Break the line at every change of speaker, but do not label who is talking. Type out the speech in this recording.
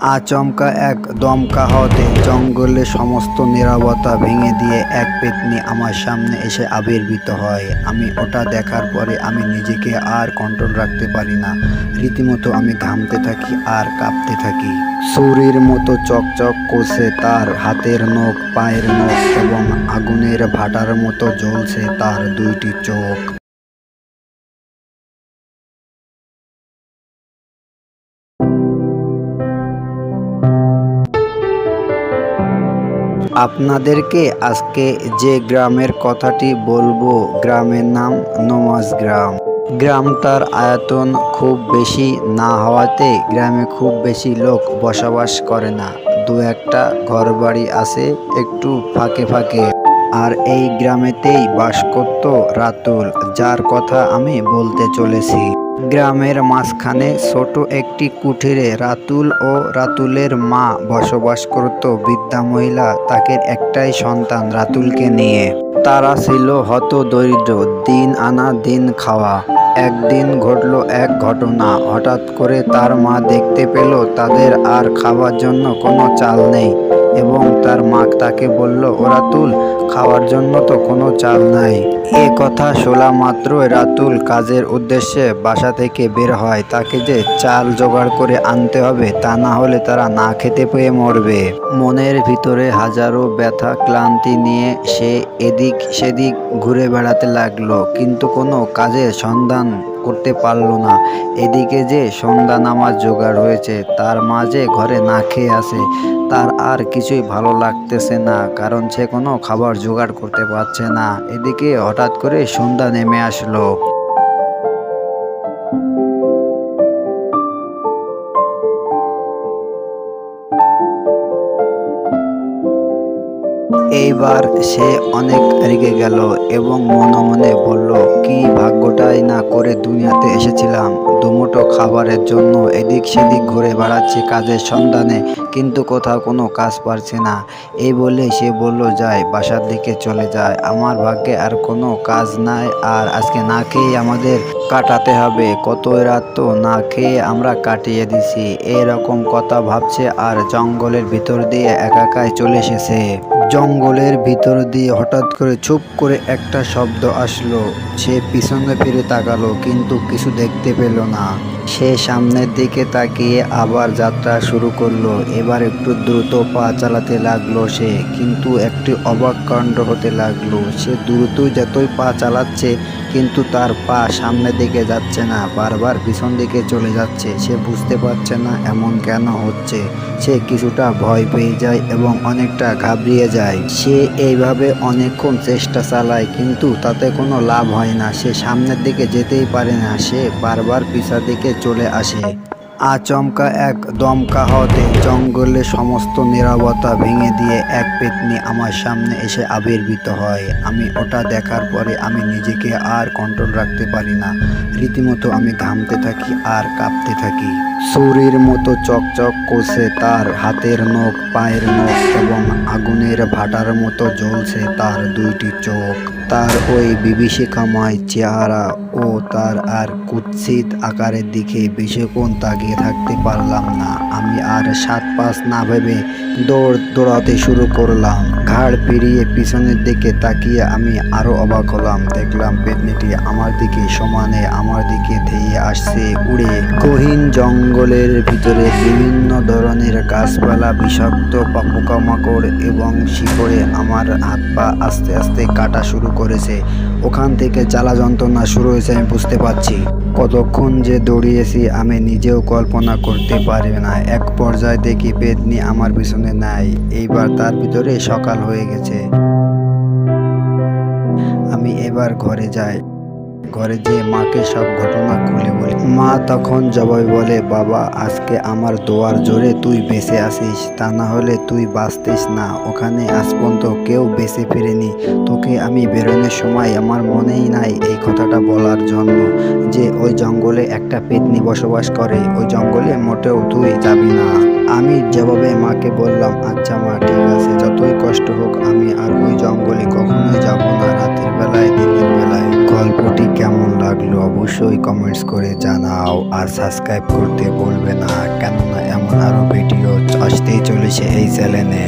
আচমকা এক দমকা হতে জঙ্গলে সমস্ত নীরবতা ভেঙে দিয়ে এক পেতনি আমার সামনে এসে আবির্ভূত হয়। আমি ওটা দেখার পরে আমি নিজেকে আর কন্ট্রোল রাখতে পারি না। রীতিমতো আমি ঘামতে থাকি আর কাঁপতে থাকি। ছুরির মতো চকচক করছে তার হাতের নখ, পায়ের নখ এবং আগুনের ভাটার মতো জ্বলছে তার দুইটি চোখ। আপনাদেরকে আজকে যে গ্রামের কথাটি বলব, গ্রামের নাম নমাজ গ্রাম। গ্রামটার আয়তন খুব বেশি না হওয়াতে গ্রামে খুব বেশি লোক বসবাস করে না। দু একটা ঘরবাড়ি আছে একটু ফাঁকে ফাঁকে। আর এই গ্রামেতেই বাস করত রাতুল, যার কথা আমি বলতে চলেছি। গ্রামের মাঝখানে ছোট একটি কুঠিরে রাতুল ও রাতুলের মা বসবাস করত। বৃদ্ধা মহিলা তাকে একটাই সন্তান, রাতুলকে নিয়ে। তারা ছিল হত দরিদ্র দিন আনা দিন খাওয়া। একদিন ঘটলো এক ঘটনা। হঠাৎ করে তার মা দেখতে পেল তাদের আর খাবার জন্য কোনো চাল নেই। এবং তার মা তাকে বলল রাতুল খাওয়ার জন্য তো কোনো চাল নাই। এ কথা শোলা মাত্র রাতুল কাজের উদ্দেশ্যে বাসা থেকে বের হয়। তাকে যে চাল জোগাড় করে আনতে হবে, তা না হলে তারা না খেতে পেয়ে মরবে। মনের ভিতরে হাজারো ব্যথা, ক্লান্তি নিয়ে সে এদিক সেদিক ঘুরে বেড়াতে লাগল। কিন্তু কোনো কাজের সন্ধান করতে পারল না। এদিকে যে সন্ধ্যা নামাজ জোগাড় হয়েছে, তার মাঝে ঘরে না খেয়ে আসে, তার আর কিছুই ভালো লাগতেছে না, কারণ সে কোনো খাবার জোগাড় করতে পারছে না। এদিকে হঠাৎ করে সন্ধ্যা নেমে আসলো। এইবার সে অনেক রেগে গেল এবং মনে মনে বলল, কি ভাগ্যটাই না করে দুনিয়াতে এসেছিলাম। দুমুটো খাবারের জন্য এদিক সেদিক ঘুরে বেড়াচ্ছি কাজের সন্ধানে, কিন্তু কোথাও কোনো কাজ পারছি না। এই বলে সে বলল, যায়, বাসার দিকে চলে যায়। আমার ভাগ্যে আর কোনো কাজ নাই, আর আজকে না খেয়ে আমাদের কাটাতে হবে। কত রাত তো না খেয়ে আমরা কাটিয়ে দিছি। এরকম কথা ভাবছে আর জঙ্গলের ভিতর দিয়ে একাকায় চলে এসেছে। জঙ্গলের ভিতর দিয়ে হঠাৎ করে চুপ করে একটা শব্দ আসলো। সে পিছনে ফিরে তাকালো, কিন্তু কিছু দেখতে পেল না। সে সামনের দিকে তাকিয়ে আবার যাত্রা শুরু করল। এবার একটু দ্রুত পা চালাতে লাগল সে, কিন্তু একটি অবাক কাণ্ড হতে লাগল। সে দ্রুত যতই পা চালাচ্ছে কিন্তু তার পা সামনের দিকে যাচ্ছে না, বারবার পিছন দিকে চলে যাচ্ছে। সে বুঝতে পারছে না এমন কেন হচ্ছে। সে কিছুটা ভয় পেয়ে যায় এবং অনেকটা ঘাবড়িয়ে যায়। সে এইভাবে অনেকক্ষণ চেষ্টা চালায়, কিন্তু তাতে কোনো লাভ হয় না। সে সামনের দিকে যেতেই পারে না। সে বারবার পিছার দিকে চলে আসে। আচমকা এক দমকা হতে জঙ্গলে সমস্ত নিরবতা ভেঙে দিয়ে এক পেতনি আমার সামনে এসে আবির্ভূত হয়। আমি ওটা দেখার পরে আমি নিজেকে আর কন্ট্রোল রাখতে পারি না। রীতিমতো আমি ঘামতে থাকি আর কাঁপতে থাকি। ছুরির মতো চকচক করছে তার হাতের নখ, পায়ের নখ এবং আগুনের ভাটার মতো জ্বলছে তার দুইটি চোখ। তার ওই বিভীষিকাময় চেহারা ও তার আর কুৎসিত আকারের দিকে বেশিক্ষণ তাকিয়ে থাকতে পারলাম না। আমি আর সাত পাঁচ না ভেবে দৌড় দৌড়াতে শুরু করলাম। ঘাড় পেরিয়ে পিছনের দিকে তাকিয়ে আমি আরও অবাক হলাম। দেখলাম পেতনিটি আমার দিকে সমানে আমার দিকে ধেয়ে আসছে উড়ে। গহীন জঙ্গলের ভিতরে বিভিন্ন ধরনের গাছপালা বিষাক্ত পোকামাকড় এবং শিকড়ে আমার হাত পা আস্তে আস্তে কাটা শুরু করেছে। ওখান থেকে জ্বালা যন্ত্রণা শুরু হয়েছে, আমি বুঝতে পারছি। কতক্ষণ যে দৌড়িয়েছি, আমি নিজেও কল্পনা করতে পারি না। এক পর্যায়ে দেখি পেতনি আমার পিছনে নাই। এইবার তার ভিতরে সকাল হয়ে গেছে। আমি এবার ঘরে যাই। ঘরে যেয়ে মাকে সব ঘটনা খুলে বলি, মা তখন জবাই বলে, বাবা, আজকে আমার দোয়ার জোরে তুই বেঁচে আসিস, তা না হলে তুই বাঁচতিস না। ওখানে আজ পর্যন্ত কেউ বেঁচে ফেরেনি। তোকে আমি বেরোনোর সময় আমার মনেই নাই এই কথাটা বলার জন্য যে ওই জঙ্গলে একটা পেতনি বসবাস করে। ওই জঙ্গলে মোটেও তুই যাবি না। আমি যেভাবে মাকে বললাম আচ্ছা মা, ঠিক আছে, যতই কষ্ট হোক, আমি আর ওই জঙ্গলে কখনোই যাব না। রাতের বেলায়, দিনের বেলায়। গল্পটি কেমন লাগল অবশ্যই কমেন্টস করে জানাও আর সাবস্ক্রাইব করতে বলবে না। কেননা এমন আরও ভিডিও আসতেই চলেছে এই চ্যানেলে